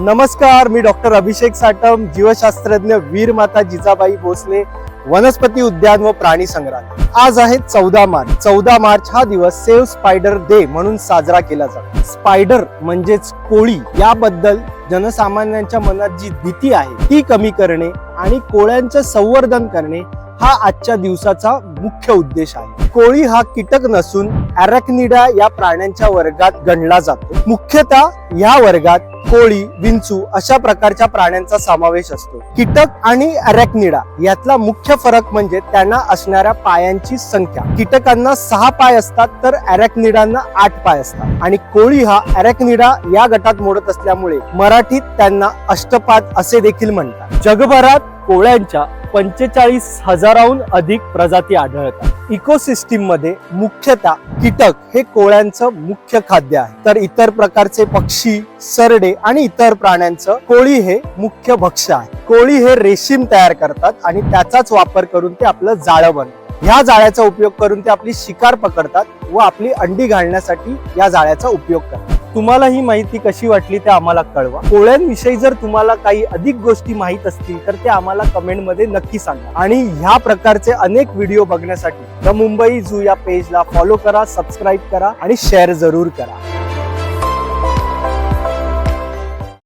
नमस्कार मी डॉक्टर अभिषेक साटम जीवशास्त्रज्ञ वीर माता जिजाबाई भोसले वनस्पती उद्यान व प्राणी संग्रहालय. आज आहे चौदा मार्च. चौदा मार्च हा दिवस सेव्ह स्पायडर डे म्हणून साजरा केला जातो. स्पायडर म्हणजेच कोळी याबद्दल जनसामान्यांच्या मनात जी भीती आहे ती कमी करणे आणि कोळ्यांचं संवर्धन करणे हा आजच्या दिवसाचा मुख्य उद्देश आहे. कोळी हा कीटक नसून अॅरॅक्निडा या प्राण्यांच्या वर्गात गणला जातो. मुख्यतः या वर्गात कोळी विंचू अशा प्रकारच्या प्राण्यांचा समावेश असतो. कीटक आणि अॅरॅक्निडा यातला मुख्य फरक म्हणजे त्यांना असणाऱ्या पायांची संख्या. कीटकांना सहा पाय असतात तर अॅरॅक्निडांना आठ पाय असतात. आणि कोळी हा अॅरॅक्निडा या गटात मोडत असल्यामुळे मराठीत त्यांना अष्टपाद असे देखील म्हणतात. जगभरात कोळ्यांच्या पंचेचाळीस हजाराहून अधिक प्रजाती आढळतात. इकोसिस्टीममध्ये मुख्यतः कीटक हे कोळ्यांचं मुख्य खाद्य आहे. तर इतर प्रकारचे पक्षी सरडे आणि इतर प्राण्यांचं कोळी हे मुख्य भक्ष्य आहे. कोळी हे रेशीम तयार करतात आणि त्याचाच वापर करून ते आपलं जाळं बनवतात. ह्या जाळ्याचा उपयोग करून ते आपली शिकार पकडतात व आपली अंडी घालण्यासाठी या जाळ्याचा उपयोग करतात. तुम्हाला ही माहिती कशी वाटली ते आम्हाला कळवा. पोळ्यांविषयी जर तुम्हाला काही अधिक गोष्टी माहीत असतील तर ते आम्हाला कमेंटमध्ये नक्की सांगा. आणि ह्या प्रकारचे अनेक व्हिडिओ बघण्यासाठी द मुंबई झू या पेजला फॉलो करा सबस्क्राईब करा आणि शेअर जरूर करा.